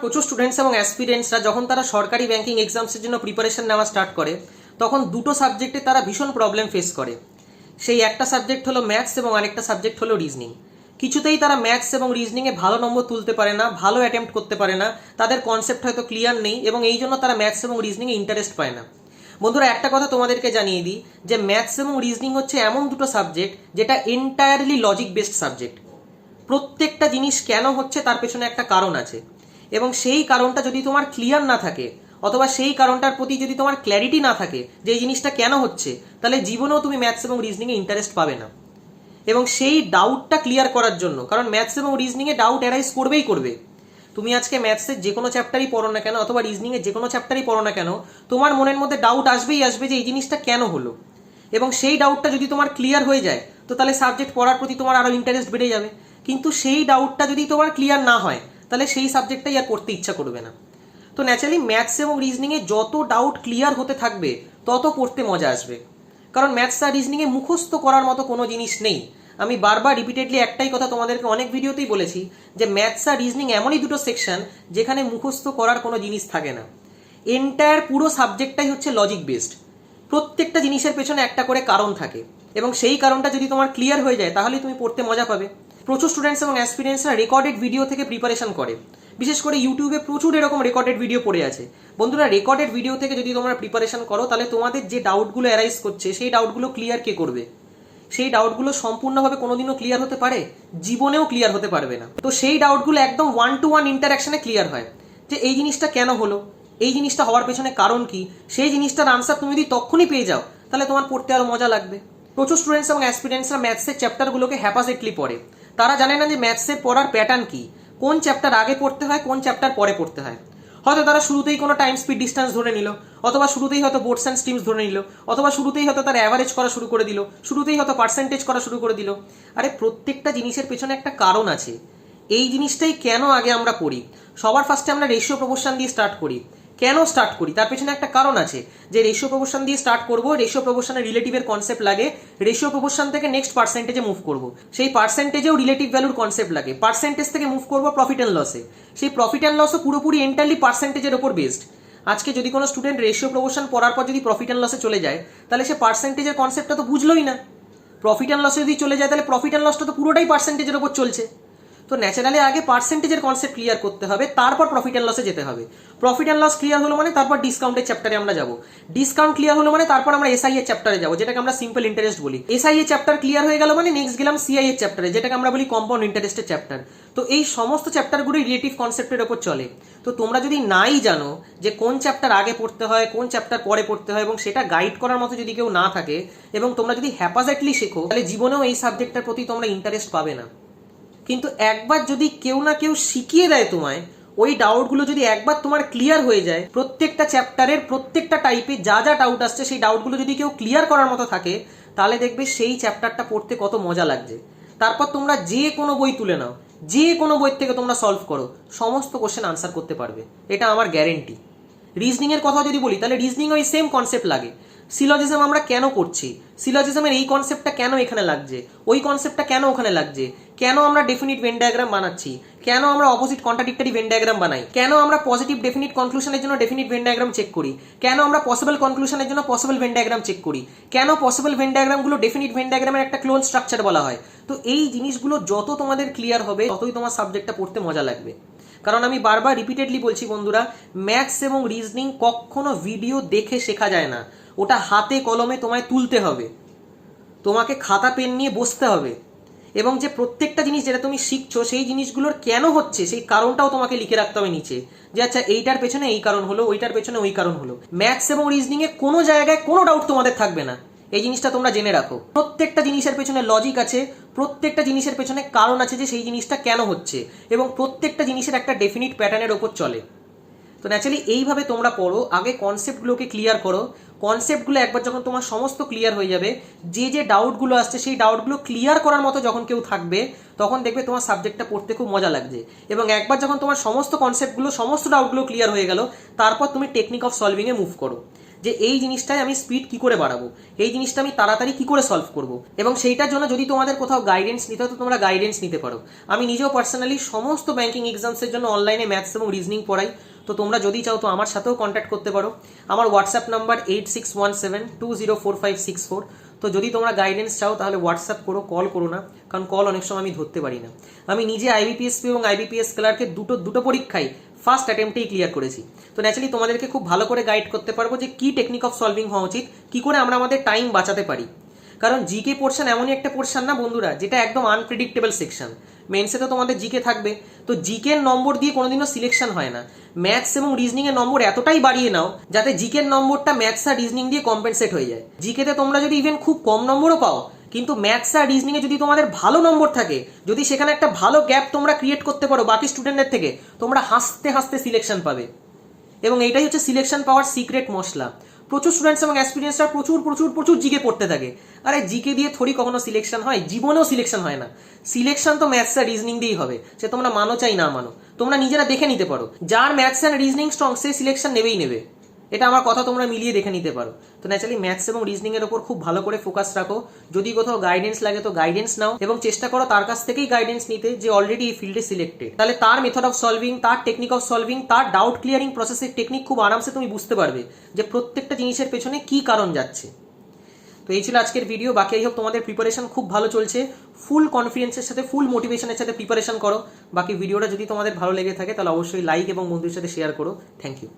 প্রচুর স্টুডেন্টস এবং অ্যাসপিরেন্টসরা যখন তারা সরকারি ব্যাংকিং এক্সামসের জন্য প্রিপারেশন নেওয়া স্টার্ট করে, তখন দুটো সাবজেক্টে তারা ভীষণ প্রবলেম ফেস করে। সেই একটা সাবজেক্ট হলো ম্যাথস এবং আরেকটা সাবজেক্ট হলো রিজনিং কিছুতেই তারা ম্যাথস এবং রিজনিংয়ে ভালো নম্বর তুলতে পারে না, ভালো অ্যাটেম্প্ট করতে পারে না, তাদের কনসেপ্ট হয়তো ক্লিয়ার নেই এবং এই জন্য তারা ম্যাথস এবং রিজনিংয়ে ইন্টারেস্ট পায় না। বন্ধুরা, একটা কথা তোমাদেরকে জানিয়ে দিই যে ম্যাথস এবং রিজনিং হচ্ছে এমন দুটো সাবজেক্ট যেটা এন্টায়ারলি লজিক বেসড সাবজেক্ট প্রত্যেকটা জিনিস কেন হচ্ছে তার পেছনে একটা কারণ আছে। এবং সেই কারণটা যদি তোমার ক্লিয়ার না থাকে, অথবা সেই কারণটার প্রতি যদি তোমার ক্ল্যারিটি না থাকে, যে এই জিনিসটা কেন হচ্ছে, তাহলে জীবনেও তুমি ম্যাথস এবং রিজনিংয়ে ইন্টারেস্ট পাবে না। এবং সেই ডাউটটা ক্লিয়ার করার জন্য, কারণ ম্যাথস এবং রিজনিংয়ে ডাউট অ্যারাইজ করবেই করবে। তুমি আজকে ম্যাথসের যে কোনো চ্যাপ্টারই পড়ো না কেন, অথবা রিজনিংয়ের যে কোনো চ্যাপ্টারই পড়ো না কেন, তোমার মনের মধ্যে ডাউট আসবেই আসবে যে এই জিনিসটা কেন হলো। এবং সেই ডাউটটা যদি তোমার ক্লিয়ার হয়ে যায়, তো তাহলে সাবজেক্ট পড়ার প্রতি তোমার আরও ইন্টারেস্ট বেড়ে যাবে। কিন্তু সেই ডাউটটা যদি তোমার ক্লিয়ার না হয় তাহলে সেই সাবজেক্টটাই আর পড়তে ইচ্ছা করবে না। তো ন্যাচারালি ম্যাথস এবং রিজনিংয়ে যত ডাউট ক্লিয়ার হতে থাকবে, তত পড়তে মজা আসবে। কারণ ম্যাথস আর রিজনিংয়ে মুখস্থ করার মতো কোনো জিনিস নেই। আমি বারবার রিপিটেডলি একটাই কথা তোমাদেরকে অনেক ভিডিওতেই বলেছি যে ম্যাথস আর রিজনিং এমনই দুটো সেকশন যেখানে মুখস্থ করার কোনো জিনিস থাকে না। এন্টায়ার পুরো সাবজেক্টটাই হচ্ছে লজিক বেসড প্রত্যেকটা জিনিসের পেছনে একটা করে কারণ থাকে। এবং সেই কারণটা যদি তোমার ক্লিয়ার হয়ে যায়, তাহলেই তুমি পড়তে মজা পাবে। প্রচুর স্টুডেন্টস এবং অ্যাসপিরিয়েন্সরা রেকর্ডেড ভিডিও থেকে প্রিপারেশন করে। বিশেষ করে ইউটিউবে প্রচুর এরকম রেকর্ডেড ভিডিও পড়ে আছে। বন্ধুরা রেকর্ডেড ভিডিও থেকে যদি তোমরা প্রিপারেশন করো, তাহলে তোমাদের যে ডাউটগুলো অ্যারাইজ করছে, সেই ডাউটগুলো ক্লিয়ার কে করবে? সেই ডাউটগুলো সম্পূর্ণভাবে কোনোদিনও ক্লিয়ার হতে পারে? জীবনেও ক্লিয়ার হতে পারবে না। তো সেই ডাউটগুলো একদম ওয়ান টু ওয়ান ইন্টারাকশনে ক্লিয়ার হয়। যে এই জিনিসটা কেন হলো? এই জিনিসটা হওয়ার পেছনে কারণ কি? সেই জিনিসটার আনসার তুমি যদি তখনই পেয়ে যাও, তাহলে তোমার পড়তে আরও মজা লাগবে। প্রচুর স্টুডেন্টস এবং অ্যাসপিরেন্টসরা ম্যাথসের চ্যাপ্টারগুলোকে হ্যাপাসেটলি পড়ে। তারা জানে না যে ম্যাথসের পড়ার প্যাটার্ন কি। কোন চ্যাপ্টার আগে পড়তে হয়, কোন চ্যাপ্টার পরে পড়তে হয়। হয়তো তারা শুরুতেই কোনো টাইম স্পিড ডিস্টেন্স ধরে নিল, অথবা শুরুতেই হয়তো বোর্ডস অ্যান্ড স্ট্রিমস ধরে নিল, অথবা শুরুতেই হয়তো তার অ্যাভারেজ করা শুরু করে দিল, শুরুতেই হয়তো পার্সেন্টেজ করা শুরু করে দিল। আরে প্রত্যেকটা জিনিসের পেছনে একটা কারণ আছে। এই জিনিসটাই কেন আগে আমরা করি সবার ফার্স্টে আমরা রেশিও প্রপোর্শন দিয়ে স্টার্ট করি। কেন স্টার্ট করি? তার পেছনে একটা কারণ আছে যে রেশিও প্রপোর্শন দিয়ে স্টার্ট করব রেশিও প্রপোর্শনের রিলেটিভের কনসেপ্ট লাগে রেশিও প্রপোর্শন থেকে নেক্সট পার্সেন্টেজে মুভ করব। সেই পার্সেন্টেজেও রিলেটিভ ভ্যালুর কনসেপ্ট লাগে। পার্সেন্টেজ থেকে মুভ করব প্রফিট অ্যান্ড লসে সেই প্রফিট অ্যান্ড লসও পুরোপুরি এন্টারলি পার্সেন্টেজের ওপর বেসড আজকে যদি কোনো স্টুডেন্ট রেশিও প্রপোর্শন পড়ার পর যদি প্রফিট অ্যান্ড লসে চলে যায়, তাহলে সে পার্সেন্টেজের কনসেপ্টটা তো বুঝলোই না। প্রফিট অ্যান্ড লসে যদি চলে যায়, তাহলে প্রফিট অ্যান্ড লসটা তো পুরোটাই পার্সেন্টেজের ওপর চলছে। তো ন্যাচারালি আগে পার্সেন্টেজের কনসেপ্ট ক্লিয়ার করতে হবে, তারপর প্রফিট অ্যান্ড লসে যেতে হবে। প্রফিট অ্যান্ড লস ক্লিয়ার হলো মানে তারপর ডিসকাউন্টের চ্যাপ্টারে আমরা যাব। ডিসকাউন্ট ক্লিয়ার হলো মানে তারপর আমরা এসআই এর চ্যাপ্টারে যাব, যেটাকে আমরা সিম্পল ইন্টারেস্ট বলি। এসআই এর চ্যাপ্টার ক্লিয়ার হয়ে গেল মানে নেক্সট গেলাম সিআই এর চ্যাপ্টারে যেটাকে আমরা বলি কম্পাউন্ড ইন্টারেস্টের চ্যাপ্টার তো এই সমস্ত চ্যাপ্টারগুলো রিলেটিভ কনসেপ্টের ওপর চলে। তো তোমরা যদি নাই জানো যে কোন চ্যাপ্টার আগে পড়তে হয়, কোন চ্যাপ্টার পরে পড়তে হয় এবং সেটা গাইড করার মতো যদি কেউ না থাকে এবং তোমরা যদি হ্যাপাজেটলি শেখো, তাহলে জীবনেও এই সাবজেক্টটার প্রতি তোমরা ইন্টারেস্ট পাবে না। কিন্তু একবার যদি কেউ না কেউ শিখিয়ে দেয় তোমায়, ওই ডাউটগুলো যদি একবার তোমার ক্লিয়ার হয়ে যায়, প্রত্যেকটা চ্যাপ্টারের প্রত্যেকটা টাইপে যা যা ডাউট আসছে, সেই ডাউটগুলো যদি কেউ ক্লিয়ার করার মতো থাকে, তাহলে দেখবে সেই চ্যাপ্টারটা পড়তে কত মজা লাগছে। তারপর তোমরা যে কোনো বই তুলে নাও, যে কোনো বই থেকে তোমরা সলভ করো, সমস্ত কোশ্চেন আনসার করতে পারবে। এটা আমার গ্যারেন্টি রিজনিংয়ের কথা যদি বলি, তাহলে রিজনিং ওই সেম কনসেপ্ট লাগে। সিলজিজম আমরা কেন করছি? সিলজিজমের এই কনসেপ্টটা কেন এখানে লাগছে? ওই কনসেপ্টটা কেন ওখানে লাগছে? কেন আমরা ডেফিনিট ভেন ডায়াগ্রাম বানাচ্ছি? কেন আমরা অপোজিট কন্ট্রাডিক্টরি ভেন ডায়াগ্রাম বানাই? কেন আমরা পজিটিভ ডেফিনিট কনক্লুশনের জন্য ডেফিনিট ভেন ডায়াগ্রাম চেক করি? কেন আমরা পসিবল কনক্লুশনের জন্য পসিবল ভেন ডায়াগ্রাম চেক করি? কেন পসিবল ভেন ডায়াগ্রামগুলো ডেফিনিট ভেন ডায়াগ্রামের একটা ক্লোন স্ট্রাকচার বলা হয়? তো এই জিনিসগুলো যত তোমাদের ক্লিয়ার হবে, ততই তোমার সাবজেক্টটা পড়তে মজা লাগবে। কারণ আমি বারবার রিপিটেডলি বলছি বন্ধুরা ম্যাথস এবং রিজনিং কখনো ভিডিও দেখে শেখা যায় না। ওটা হাতে কলমে তোমায় তুলতে হবে। তোমাকে খাতা, পেন নিয়ে বসতে হবে। এবং যে প্রত্যেকটা জিনিস যেটা তুমি শিখছো, সেই জিনিসগুলোর কেন হচ্ছে, সেই কারণটাও তোমাকে লিখে রাখতে হবে নিচে। যে আচ্ছা এইটার পেছনে এই কারণ হলো, ওইটার পেছনে ওই কারণ হলো। ম্যাথস এবং রিজনিংয়ে কোনো জায়গায় কোনো ডাউট তোমাদের থাকবে না। এই জিনিসটা তোমরা জেনে রাখো। প্রত্যেকটা জিনিসের পেছনে লজিক আছে, প্রত্যেকটা জিনিসের পেছনে কারণ আছে যে সেই জিনিসটা কেন হচ্ছে। এবং প্রত্যেকটা জিনিসের একটা ডেফিনিট প্যাটার্নের ওপর চলে। তো ন্যাচারালি এইভাবে তোমরা পড়ো আগে কনসেপ্টগুলোকে ক্লিয়ার করো। কনসেপ্টগুলো একবার যখন তোমার সমস্ত ক্লিয়ার হয়ে যাবে, যে যে ডাউটগুলো আসছে, সেই ডাউটগুলো ক্লিয়ার করার মতো যখন কেউ থাকবে, তখন দেখবে তোমার সাবজেক্টটা পড়তে খুব মজা লাগছে। এবং একবার যখন তোমার সমস্ত কনসেপ্টগুলো সমস্ত ডাউটগুলো ক্লিয়ার হয়ে গেল, তারপর তুমি টেকনিক অফ সলভিংয়ে মুভ করো। যে এই জিনিসটায় আমি স্পিড কি করে বাড়াবো? এই জিনিসটা আমি তাড়াতাড়ি কি করে সলভ করব? এবং সেইটার জন্য যদি তোমাদের কোথাও গাইডেন্স নিতে তো তোমরা গাইডেন্স নিতে পারো। আমি নিজেও পার্সোনালি সমস্ত ব্যাংকিং এক্সামসের জন্য অনলাইনে ম্যাথস এবং রিজনিং পড়াই। তো তোমরা যদি চাও, তো আমার সাথেও কন্ট্যাক্ট করতে পারো। আমার WhatsApp number eight six one seven two zero four five six four তো যদি তোমরা গাইডেন্স চাও, তাহলে হোয়াটসঅ্যাপ করো কল করো না, কারণ কল অনেক সময় আমি ধরতে পারি না। আমি নিজে আইবিপিএসপি এবং আইবিপিএস ক্লার্কের দুটো দুটো পরীক্ষাই ফার্স্ট অ্যাটেম্পটেই ক্লিয়ার করেছি। তো ন্যাচারালি তোমাদেরকে খুব ভালো করে গাইড করতে পারব যে কি টেকনিক অফ সলভিং হওয়া উচিত, কি করে আমরা আমাদের টাইম বাঁচাতে পারি। কারণ জিকে পোর্শন এমনই একটা পোর্শন না বন্ধুরা, যেটা একদম আনপ্রেডিক্টেবল সেকশন মেন্সে তো তোমাদের জিকে থাকবে। তো জিকের নম্বর দিয়ে কোনোদিনও সিলেকশন হয় না। ম্যাথস এবং রিজনিং এর নম্বর এতটাই বাড়িয়ে নাও, যাতে জিকের নম্বরটা ম্যাথস আর রিজনিং দিয়ে কম্পেনসেট হয়ে যায়। জিকেতে তোমরা যদি ইভেন খুব কম নম্বরও পাও কিন্তু ম্যাথস আর রিজনিং এ যদি তোমাদের ভালো নম্বর থাকে, যদি সেখানে একটা ভালো গ্যাপ তোমরা ক্রিয়েট করতে পারো বাকি স্টুডেন্টদের থেকে, তোমরা হাসতে হাসতে সিলেকশন পাবে। এবং এইটাই হচ্ছে সিলেকশন পাওয়ার সিক্রেট মশলা। প্রচুর স্টুডেন্টস এবং এক্সপিরিয়েন্সরা প্রচুর প্রচুর প্রচুর জিকে পড়তে থাকে। আরে জিকে দিয়ে থোড়ি কখনো সিলেকশন হয়? জীবনেও সিলেকশন হয় না। সিলেকশন তো ম্যাথস আর রিজনিং দিয়েই হবে। সে তোমরা মানো চাই না মানো। তোমরা নিজেরা দেখে নিতে পারো। যার ম্যাথস অ্যান্ড রিজনিং স্ট্রং সে সিলেকশন নেবেই নেবে। এটা আমার কথা তোমরা মিলিয়ে দেখে নিতে পারো। তো ন্যাচারালি ম্যাথস এবং রিজনিং এর উপর খুব ভালো করে ফোকাস রাখো। যদি কোথাও গাইডেন্স লাগে তো গাইডেন্স নাও এবং চেষ্টা করো তার কাছ থেকেই গাইডেন্স নিতে যে অলরেডি এই ফিল্ডে সিলেক্টেড তাহলে তার মেথড অফ সলভিং তার টেকনিক অফ সলভিং তার ডাউট ক্লিয়ারিং প্রসেসের টেকনিক খুব আরামসে তুমি বুঝতে পারবে যে প্রত্যেকটা জিনিসের পেছনে কি কারণ যাচ্ছে। তো এই ছিল আজকের ভিডিও বাকি এই হোক তোমাদের প্রিপারেশন খুব ভালো চলছে। ফুল কনফিডেন্সের সাথে ফুল মোটিভেশনের সাথে প্রিপারেশন করো। বাকি ভিডিওটা যদি তোমাদের ভালো লেগে থাকে তাহলে অবশ্যই লাইক এবং বন্ধুদের সাথে শেয়ার করো। Thank you